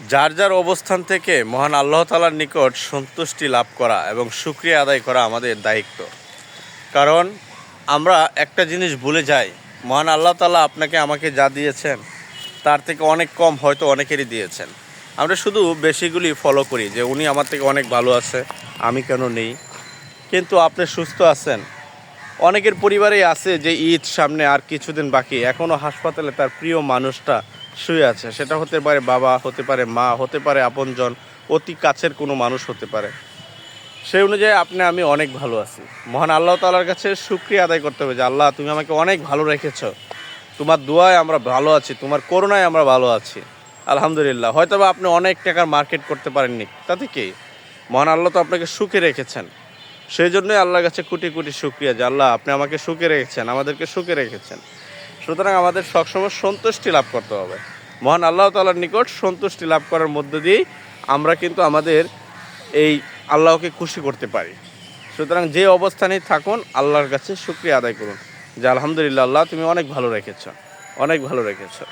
যার যার অবস্থান থেকে মহান আল্লাহ তালার নিকট সন্তুষ্টি লাভ করা এবং সুক্রিয়া আদায় করা আমাদের দায়িত্ব। কারণ আমরা একটা জিনিস ভুলে যাই, মহান আল্লাহ তালা আপনাকে আমাকে যা দিয়েছেন, তার থেকে অনেক কম হয়তো অনেকেরই দিয়েছেন। আমরা শুধু বেশিগুলি ফলো করি যে উনি আমার থেকে অনেক ভালো আছে, আমি কেন নেই? কিন্তু আপনি সুস্থ আছেন। অনেকের পরিবারেই আছে যে ঈদ সামনে আর কিছুদিন বাকি। এখনও হাসপাতালে তার প্রিয় মানুষটা শুয়ে আছে। সেটা হতে পারে বাবা, হতে পারে মা, হতে পারে আপনজন, অতি কাছের কোনো মানুষ হতে পারে। সেই অনুযায়ী আপনি, আমি অনেক ভালো আছি। মহান আল্লাহ তালার কাছে সুক্রিয়া আদায় করতে হবে যে, আল্লাহ, তুমি আমাকে অনেক ভালো রেখেছ। তোমার দোয়ায় আমরা ভালো আছি, তোমার করোনায় আমরা ভালো আছি। আলহামদুলিল্লাহ। হয়তো বা আপনি অনেক টাকার মার্কেট করতে পারেননি। তাতে কি? মহান আল্লাহ তো আপনাকে সুখে রেখেছেন। সেই জন্যই আল্লাহর কাছে কোটি কোটি শুক্রিয়া যে, আল্লাহ, আপনি আমাকে সুখে রেখেছেন, আমাদেরকে সুখে রেখেছেন। সুতরাং আমাদের সবসময় সন্তুষ্টি লাভ করতে হবে। মহান আল্লাহ তালার নিকট সন্তুষ্টি লাভ করার মধ্য দিয়েই আমরা কিন্তু আমাদের এই আল্লাহকে খুশি করতে পারি। সুতরাং যে অবস্থানেই থাকুন, আল্লাহর কাছে শুক্রিয়া আদায় করুন। যে আলহামদুলিল্লাহ, আল্লাহ তুমি অনেক ভালো রেখেছ, অনেক ভালো রেখেছো।